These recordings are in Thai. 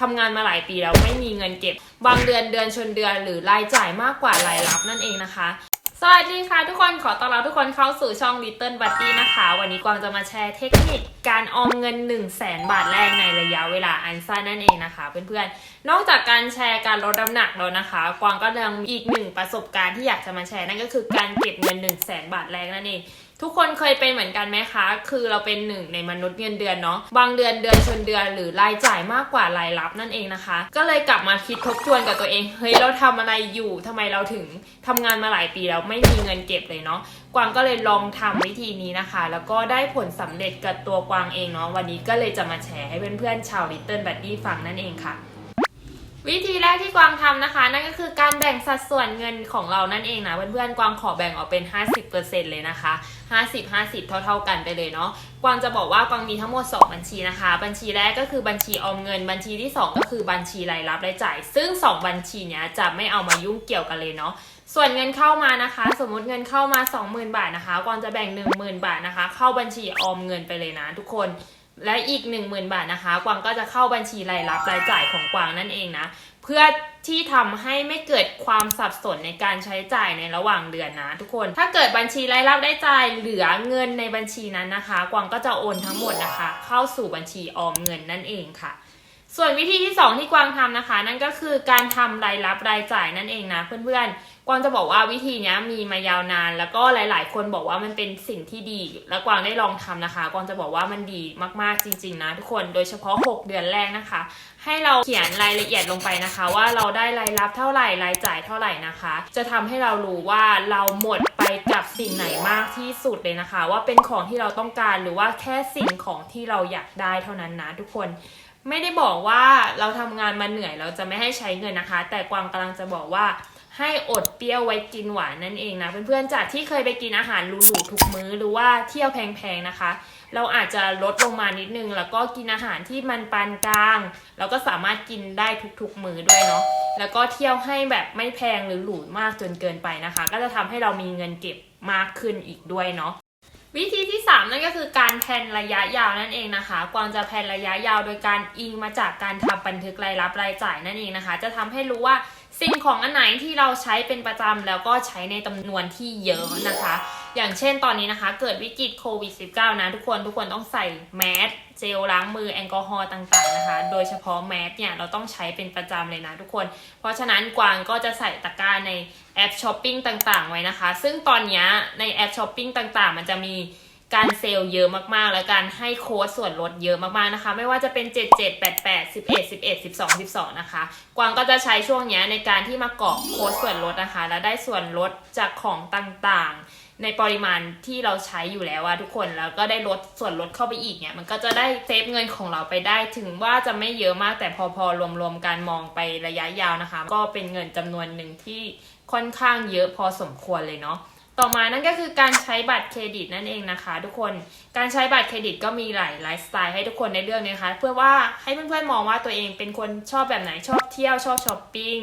ทำงานมาหลายปีแล้วไม่มีเงินเก็บ บางเดือนเดือนชนเดือนหรือรายจ่ายมากกว่ารายรับนั่นเองนะคะ สวัสดีค่ะทุกคนขอต้อนรับทุกคนเข้าสู่ช่อง Little Buddy นะคะ วันนี้กวางจะมาแชร์เทคนิคการออมเงิน 1 0 0 0 0แสนบาทแรกในระยะเวลาอันสั้นนั่นเองนะคะ เพื่อนๆ นอกจากการแชร์การลดน้ำหนักแล้วนะคะ กวางก็ยังมีอีกหนึ่งประสบการณ์ที่อยากจะมาแชร์นั่นก็คือการเก็บเงิน 1 0 0 0 0แสนบาทแรกนั่นเอง ทุกคนเคยเป็นเหมือนกันไหมคะ คือเราเป็นหนึ่งในมนุษย์เงินเดือนเนาะ บางเดือนเดือนชนเดือนหรือรายจ่ายมากกว่ารายรับนั่นเองนะคะ ก็เลยกลับมาคิดทบทวนกับตัวเอง เฮ้ยเราทำอะไรอยู่ทำไมเราถึงทำงานมาหลายปีแล้วไม่มีเงินเก็บเลยเนาะ กวางก็เลยลองทำวิธีนี้นะคะ แล้วก็ได้ผลสำเร็จกับตัวกวางเองเนาะ วันนี้ก็เลยจะมาแชร์ให้เพื่อนๆชาว Little Buddy ฟังนั่นเองค่ะ วิธีแรกที่กวางทำนะคะ นั่นก็คือการแบ่งสัดส่วนเงินของเรานั่นเองนะเพื่อนๆกวางขอแบ่งออกเป็น 50%เลยนะคะ 50 50 เท่า ๆ กันไปเลยเนาะกวางจะบอกว่ากวางมีทั้งหมด 2 บัญชีนะคะ บัญชีแรกก็คือบัญชีออมเงิน บัญชีที่ 2 ก็คือบัญชีรายรับรายจ่าย ซึ่ง 2 บัญชีเนี้ยจะไม่เอามายุ่งเกี่ยวกันเลยเนาะส่วนเงินเข้ามานะคะ สมมติเงินเข้ามา 20,000 บาทนะคะกวางจะแบ่ง 10,000 บาทนะคะ เข้าบัญชีออมเงินไปเลยนะทุกคน และอีก 10,000 บาทนะคะ กวางก็จะเข้าบัญชีรายรับรายจ่ายของกวางนั่นเองนะ เพื่อที่ทำให้ไม่เกิดความสับสนในการใช้จ่ายในระหว่างเดือนนะทุกคน ถ้าเกิดบัญชีรายรับได้จ่ายเหลือเงินในบัญชีนั้นนะคะ กวางก็จะโอนทั้งหมดนะคะ เข้าสู่บัญชีออมเงินนั่นเองค่ะ ส่วนวิธีที่ 2 ที่กวางทำนะคะ นั่นก็คือการทำรายรับรายจ่ายนั่นเองนะเพื่อนๆกวางจะบอกว่าวิธีนี้มีมายาวนาน แล้วก็หลาย ๆ คนบอกว่ามันเป็นสิ่งที่ดี แล้วกวางได้ลองทำนะคะ กวางจะบอกว่ามันดีมากๆจริง ๆ นะทุกคนโดยเฉพาะ 6 เดือนแรกนะคะ ให้เราเขียนรายละเอียดลงไปนะคะ ว่าเราได้รายรับเท่าไหร่รายจ่ายเท่าไหร่นะคะ จะทำให้เรารู้ว่าเราหมดไปกับสิ่งไหนมากที่สุดเลยนะคะ ว่าเป็นของที่เราต้องการหรือว่าแค่สิ่งของที่เราอยากได้เท่านั้นนะทุกคน ไม่ได้บอกว่าเราทำงานมาเหนื่อยเราจะไม่ให้ใช้เงินนะคะ แต่กวางกำลังจะบอกว่าให้อดเปรี้ยวไว้กินหวานนั่นเองนะเพื่อนๆจากที่เคยไปกินอาหารหรูๆทุกมื้อหรือว่าเที่ยวแพงๆนะคะ เราอาจจะลดลงมานิดนึง แล้วก็กินอาหารที่มันปานกลางเราก็สามารถกินได้ทุกๆมื้อด้วยเนาะแล้วก็เที่ยวให้แบบไม่แพงหรือหรูมากจนเกินไปนะคะ ก็จะทำให้เรามีเงินเก็บมากขึ้นอีกด้วยเนาะวิธีที่ 3 นั่นก็คือ พลนระยะยาวนั่นเองนะคะ กวางจะแพลนระยะยาวโดยการอิงมาจากการทำบันทึกรายรับรายจ่ายนั่นเองนะคะ จะทำให้รู้ว่าสิ่งของอันไหนที่เราใช้เป็นประจำแล้วก็ใช้ในจำนวนที่เยอะนะคะ อย่างเช่นตอนนี้นะคะ เกิดวิกฤตโควิด -19 นะทุกคนทุกคนต้องใส่แมสเจลล้างมือแอลกอฮอล์ต่างๆนะคะ โดยเฉพาะแมสเนี่ยเราต้องใช้เป็นประจำเลยนะทุกคน เพราะฉะนั้นกวางก็จะใส่ตะกร้าในแอปช้อปปิ้งต่างๆ ไว้นะคะ ซึ่งตอนนี้ในแอปช้อปปิ้งต่างๆ มันจะมี การเซลเยอะมากๆ และการให้โค้ดส่วนลดเยอะมากๆนะคะ ไม่ว่าจะเป็น 7 7 8 8 11 11 12 12 นะคะ กวางก็จะใช้ช่วงเนี้ยในการที่มากรอกโค้ดส่วนลดนะคะ และได้ส่วนลดจากของต่างๆ ในปริมาณที่เราใช้อยู่แล้วอะทุกคนแล้วก็ได้ลดส่วนลดเข้าไปอีกเนี่ยมันก็จะได้เซฟเงินของเราไปได้ ถึงว่าจะไม่เยอะมากแต่พอพอรวมๆการมองไประยะยาวนะคะ ก็เป็นเงินจำนวนหนึ่งที่ค่อนข้างเยอะพอสมควรเลยเนาะ ต่อมานั่นก็คือการใช้บัตรเครดิตนั่นเองนะคะ ทุกคนการใช้บัตรเครดิตก็มีหลายไลฟ์สไตล์ให้ทุกคนได้เลือกนะคะ เพื่อว่าให้เพื่อนๆมองว่าตัวเองเป็นคนชอบแบบไหนชอบเที่ยวชอบช้อปปิ้ง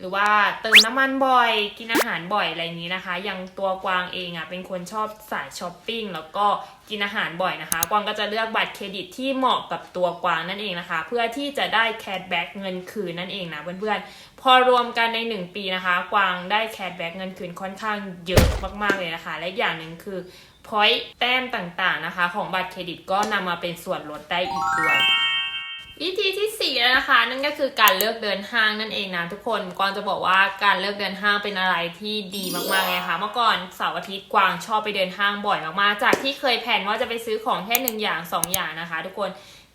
หรือว่าเติมน้ำมันบ่อยกินอาหารบ่อยอะไรอย่างนี้นะคะย่างตัวกวางเองอะเป็นคนชอบสายช้อปปิ้งแล้วก็กินอาหารบ่อยนะคะ กวางก็จะเลือกบัตรเครดิตที่เหมาะกับตัวกวางนั่นเองนะคะ เพื่อที่จะได้แคชแบ็กเงินคืนนั่นเองนะเพื่อนๆ พอรวมกันใน 1 ปีนะคะ กวางได้แคชแบ็กเงินคืนค่อนข้างเยอะมากๆเลยนะคะ และอย่างหนึ่งคือพอยต์แต้มต่างๆนะคะ ของบัตรเครดิตก็นำมาเป็นส่วนลดได้อีกด้วย วิธีที่4แล้วนะคะ นั่นก็คือการเลือกเดินห้างนั่นเองนะทุกคนกวางจะบอกว่าการเลือกเดินห้างเป็นอะไรที่ดีมากๆเลยนะคะเมื่อก่อนเสาร์อาทิตย์กวางชอบไปเดินห้างบ่อยมากๆ จากที่เคยแผนว่าจะไปซื้อของแค่หนึ่งอย่างสองอย่างนะคะ ทุกคน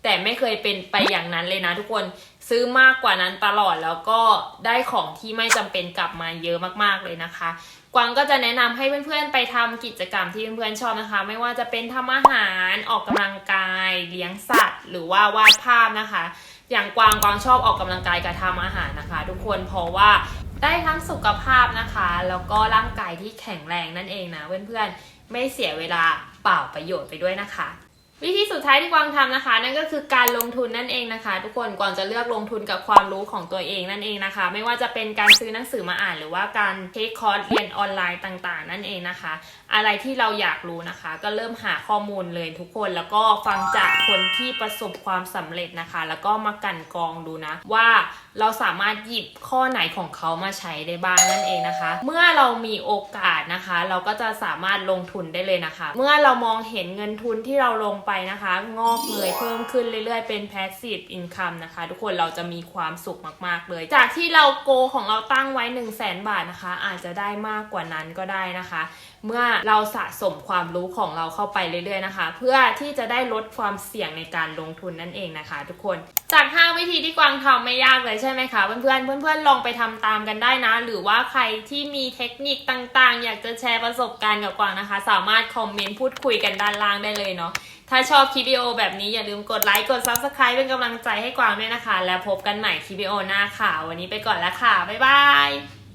แต่ไม่เคยเป็นไปอย่างนั้นเลยนะทุกคนซื้อมากกว่านั้นตลอดแล้วก็ได้ของที่ไม่จำเป็นกลับมาเยอะมากๆเลยนะคะ กวางก็จะแนะนำให้เพื่อนๆไปทำกิจกรรมที่เพื่อนๆชอบนะคะ ไม่ว่าจะเป็นทำอาหารออกกำลังกาย เลี้ยงสัตว์ หรือว่าวาดภาพนะคะ อย่างกวางกวางชอบออกกำลังกายกับทำอาหารนะคะ ทุกคนเพราะว่าได้ทั้งสุขภาพนะคะ แล้วก็ร่างกายที่แข็งแรงนั่นเองนะเพื่อนๆไม่เสียเวลาเปล่าประโยชน์ไปด้วยนะคะ วิธีสุดท้ายที่กวางทำนะคะ นั่นก็คือการลงทุนนั่นเองนะคะ ทุกคนก่อนจะเลือกลงทุนกับความรู้ของตัวเองนั่นเองนะคะ ไม่ว่าจะเป็นการซื้อหนังสือมาอ่านหรือว่าการเทคคอร์สเรียนออนไลน์ต่างๆ นั่นเองนะคะ อะไรที่เราอยากรู้นะคะ ก็เริ่มหาข้อมูลเลยทุกคนแล้วก็ฟังจากคนที่ประสบความสำเร็จนะคะ แล้วก็มากันกองดูนะว่า เราสามารถหยิบข้อไหนของเขามาใช้ได้บ้างนั่นเองนะคะ เมื่อเรามีโอกาสนะคะ เราก็จะสามารถลงทุนได้เลยนะคะ เมื่อเรามองเห็นเงินทุนที่เราลงไปนะคะ งอกเงยเพิ่มขึ้นเรื่อยๆ เป็น passive income นะคะ ทุกคนเราจะมีความสุขมากๆเลย จากที่เราโกของเราตั้งไว้ 1 0 0 0 0แบาทนะคะ อาจจะได้มากกว่านั้นก็ได้นะคะ เมื่อเราสะสมความรู้ของเราเข้าไปเรื่อยๆนะคะ เพื่อที่จะได้ลดความเสี่ยงในการลงทุนนั่นเองนะคะ ทุกคน จาก 5 วิธีที่กวางทำไม่ยากเลยใช่ช่ไหมคะเพื่อนๆเพื่อนๆลองไปทำตามกันได้นะ หรือว่าใครที่มีเทคนิคต่างๆ อยากจะแชร์ประสบการณ์กับกวางนะคะ สามารถคอมเมนต์พูดคุยกันด้านล่างได้เลยเนาะถ้าชอบคลิปวิดีโอแบบนี้อย่าลืมกดไลค์กด Subscribe เป็นกำลังใจให้กวางด้วยนะคะ แล้วพบกันใหม่คลิปวิดีโอหน้าค่ะ วันนี้ไปก่อนแล้วค่ะ บ๊ายบาย